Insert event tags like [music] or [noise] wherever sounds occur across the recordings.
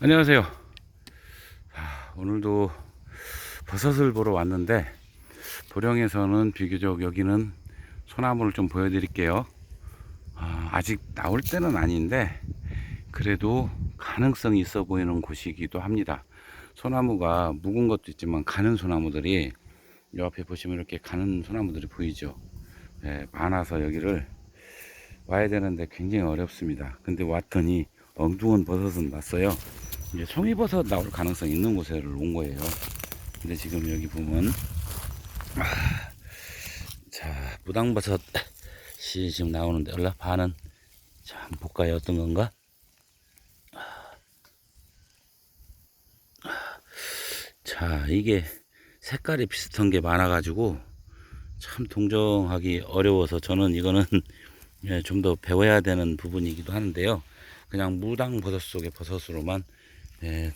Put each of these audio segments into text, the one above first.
안녕하세요. 자, 오늘도 버섯을 보러 왔는데 보령에서는 비교적 여기는 소나무를 좀 보여드릴게요. 아, 아직 나올 때는 아닌데 그래도 가능성이 있어 보이는 곳이기도 합니다. 소나무가 묵은 것도 있지만 가는 소나무들이 이 앞에 보시면 이렇게 가는 소나무들이 보이죠. 예, 많아서 여기를 와야 되는데 굉장히 어렵습니다. 근데 왔더니 엉뚱한 버섯은 났어요. 이제 송이버섯 나올 가능성 있는 곳에 온 거예요. 근데 지금 여기 보면 아, 자 무당버섯이 지금 나오는데 얼라 반은 자 한번 볼까요 어떤 건가? 자 이게 색깔이 비슷한 게 많아가지고 참 동정하기 어려워서 저는 이거는 [laughs] 예, 좀더 배워야 되는 부분이기도 하는데요. 그냥 무당 버섯 속의 버섯으로만 예,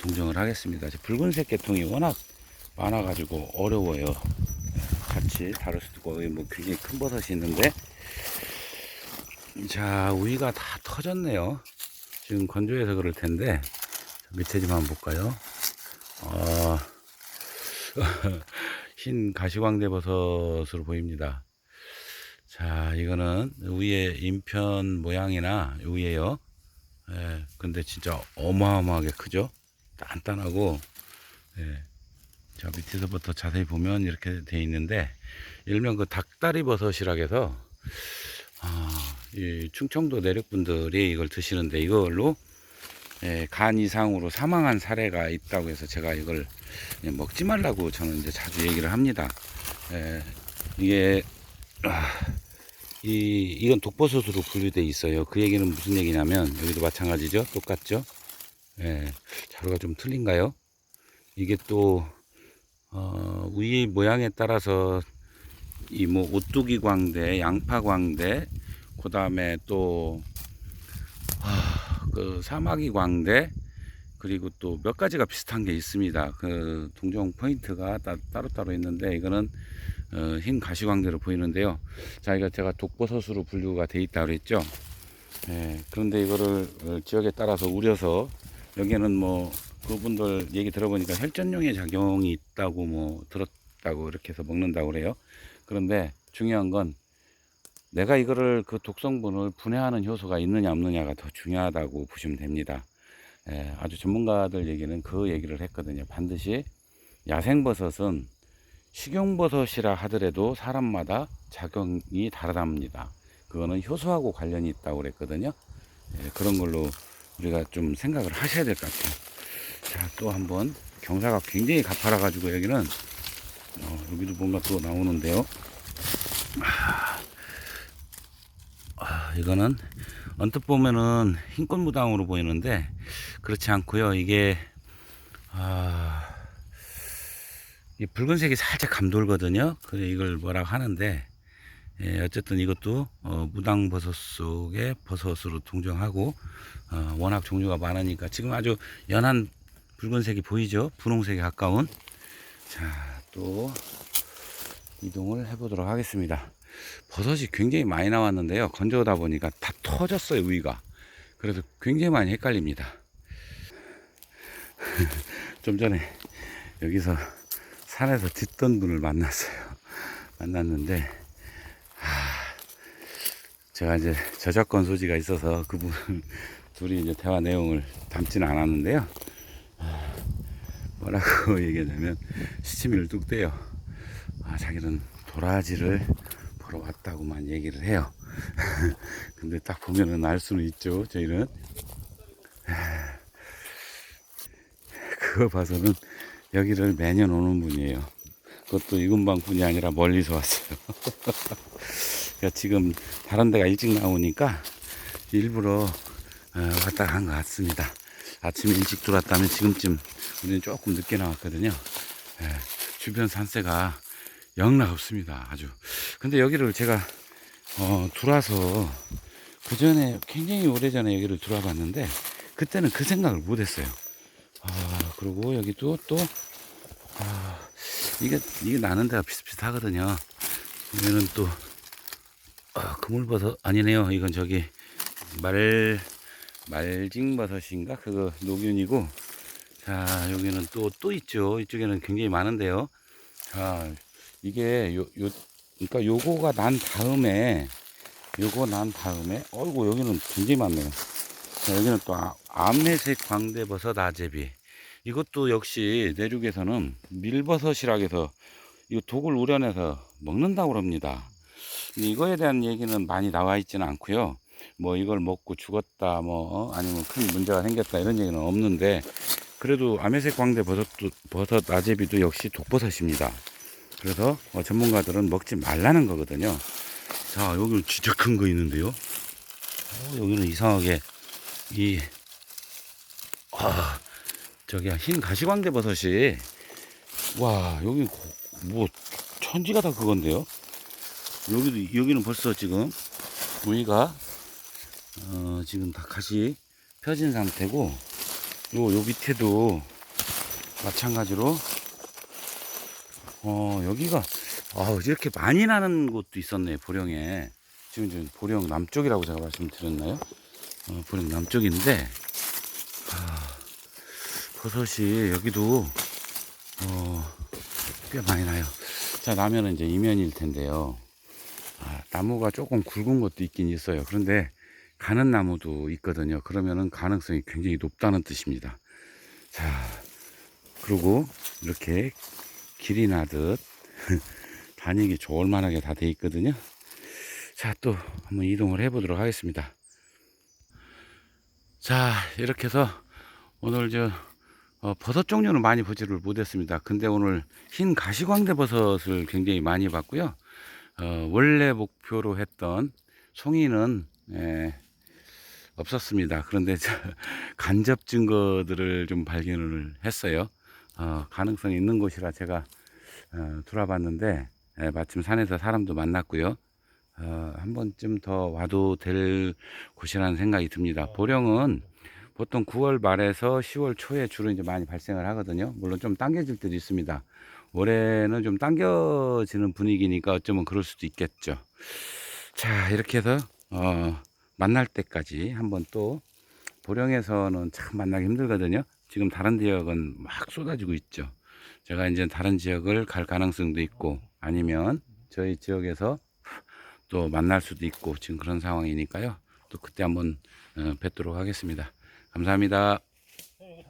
동정을 하겠습니다. 붉은색 계통이 워낙 많아가지고 어려워요. 예, 같이 다룰 수도 있고 여기 뭐 굉장히 큰 버섯이 있는데 자 우위가 다 터졌네요. 지금 건조해서 그럴 텐데 밑에 좀 한번 볼까요? 어, [laughs] 흰 가시광대 버섯으로 보입니다. 자, 이거는 위에 인편 모양이나 위에요. 예, 근데 진짜 어마어마하게 크죠? 단단하고, 예. 자, 밑에서부터 자세히 보면 이렇게 돼 있는데, 일명 그 닭다리 버섯이라 해서, 아, 이 충청도 내륙분들이 이걸 드시는데, 이걸로, 예, 간 이상으로 사망한 사례가 있다고 해서 제가 이걸 예, 먹지 말라고 저는 이제 자주 얘기를 합니다. 예, 이게, 아, 이, 이건 독버섯으로 분류돼 있어요. 그 얘기는 무슨 얘기냐면, 여기도 마찬가지죠? 똑같죠? 예, 자료가 좀 틀린가요? 이게 또, 어, 위 모양에 따라서, 이 뭐, 오뚜기 광대, 양파 광대, 그 다음에 또, 아, 그 사마귀 광대, 그리고 또 몇 가지가 비슷한 게 있습니다. 그 동종 포인트가 따, 따로따로 있는데, 이거는 어, 흰 가시광대로 보이는데요. 자, 이거 제가 독버섯으로 분류가 돼 있다 그랬죠. 예, 그런데 이거를 어, 지역에 따라서 우려서 여기는 뭐 그분들 얘기 들어보니까 혈전용의 작용이 있다고 뭐 들었다고 이렇게 해서 먹는다고 그래요. 그런데 중요한 건 내가 이거를 그 독성분을 분해하는 효소가 있느냐 없느냐가 더 중요하다고 보시면 됩니다. 예, 아주 전문가들 얘기는 그 얘기를 했거든요. 반드시 야생버섯은 식용버섯이라 하더라도 사람마다 작용이 다르답니다. 그거는 효소하고 관련이 있다고 그랬거든요. 예, 그런 걸로 우리가 좀 생각을 하셔야 될 것 같아요. 자, 또 한번 경사가 굉장히 가파라가지고 여기는 어, 여기도 뭔가 또 나오는데요. 아, 아, 이거는 언뜻 보면은 흰꽃 무당으로 보이는데 그렇지 않고요. 이게 아, 이 붉은색이 살짝 감돌거든요. 그래 이걸 뭐라고 하는데 예, 어쨌든 이것도 어, 무당 버섯 속의 버섯으로 동정하고 어, 워낙 종류가 많으니까 지금 아주 연한 붉은색이 보이죠? 분홍색에 가까운 자 또 이동을 해보도록 하겠습니다. 버섯이 굉장히 많이 나왔는데요. 건져오다 보니까 다 터졌어요 위가. 그래서 굉장히 많이 헷갈립니다. [laughs] 좀 전에 여기서 산에서 듣던 분을 만났어요. 만났는데, 하, 제가 이제 저작권 소지가 있어서 그분 둘이 이제 대화 내용을 담지는 않았는데요. 하, 뭐라고 [laughs] 얘기하냐면 시치미를 뚝 떼요. 아, 자기는 도라지를 보러 왔다고만 얘기를 해요. [laughs] 근데 딱 보면은 알 수는 있죠. 저희는 하, 그거 봐서는 여기를 매년 오는 분이에요. 그것도 이 근방 분이 아니라 멀리서 왔어요. [laughs] 그러니까 지금 다른 데가 일찍 나오니까 일부러 어, 왔다 간 것 같습니다. 아침에 일찍 들어왔다면 지금쯤 우리는 조금 늦게 나왔거든요. 예, 주변 산세가 영락 없습니다. 아주. 근데 여기를 제가 어, 들어와서 그 전에 굉장히 오래 전에 여기를 들어와 봤는데 그때는 그 생각을 못 했어요. 아, 그리고 여기도 또, 아, 이게, 이게 나는 데가 비슷비슷하거든요. 여기는 또, 아, 그물버섯, 아니네요. 이건 저기, 말, 말징버섯인가? 그거 녹균이고. 자 여기는 또 또 있죠. 이쪽에는 굉장히 많은데요. 자 이게 요, 요 그러니까 요거가 난 다음에 요거 난 다음에 어이구 여기는 굉장히 많네요. 자, 여기는 또 아- 암내색 광대버섯 아제비 이것도 역시 내륙에서는 밀버섯이라 해서 이 독을 우려내서 먹는다고 근데 이거에 대한 얘기는 많이 나와 있지는 않고요 뭐 이걸 먹고 죽었다 뭐 어? 아니면 큰 문제가 생겼다 이런 얘기는 없는데 그래도 아메색 광대 버섯도 버섯 아제비도 역시 독버섯입니다. 그래서 어, 전문가들은 먹지 말라는 거거든요. 자 여기는 진짜 큰 거 있는데요. 어, 여기는 이상하게 이 아, 저기 흰 가시광대 버섯이 와 여기 고- 뭐 천지가 다 그건데요. 여기도 여기는 벌써 지금 우리가 어, 지금 다 가시 펴진 상태고 요, 요 밑에도 마찬가지로 어 여기가 아 이렇게 많이 나는 곳도 있었네 보령에 지금 지금 보령 남쪽이라고 제가 말씀드렸나요? 어, 보령 남쪽인데 아, 버섯이 여기도 어, 꽤 많이 나요. 자 나면은 이제 이면일 텐데요. 아, 나무가 조금 굵은 것도 있긴 있어요. 그런데 가는 나무도 있거든요. 그러면은 가능성이 굉장히 높다는 뜻입니다. 자, 그리고 이렇게 길이 나듯 다니기 좋을 만하게 다 돼 있거든요. 자, 또 한번 이동을 해 보도록 하겠습니다. 자, 이렇게 해서 오늘 저 어, 버섯 종류는 많이 보지를 못했습니다. 근데 오늘 흰 가시광대 버섯을 굉장히 많이 봤고요. 어, 원래 목표로 했던 송이는 예, 없었습니다. 그런데 [laughs] 저 간접 증거들을 좀 발견을 했어요. 어, 가능성이 있는 곳이라 제가 어, 돌아봤는데 예, 마침 산에서 사람도 만났고요. 어, 한 번쯤 더 와도 될 곳이라는 생각이 듭니다. 보령은 보통 9월 말에서 10월 초에 주로 이제 많이 발생을 하거든요. 물론 좀 당겨질 때도 있습니다. 올해는 좀 당겨지는 분위기니까 어쩌면 그럴 수도 있겠죠. 자, 이렇게 해서 어, 만날 때까지 한번 또 보령에서는 참 만나기 힘들거든요. 지금 다른 지역은 막 쏟아지고 있죠. 제가 이제 다른 지역을 갈 가능성도 있고 아니면 저희 지역에서 또 만날 수도 있고 지금 그런 상황이니까요. 또 그때 한번 어, 뵙도록 하겠습니다. 감사합니다.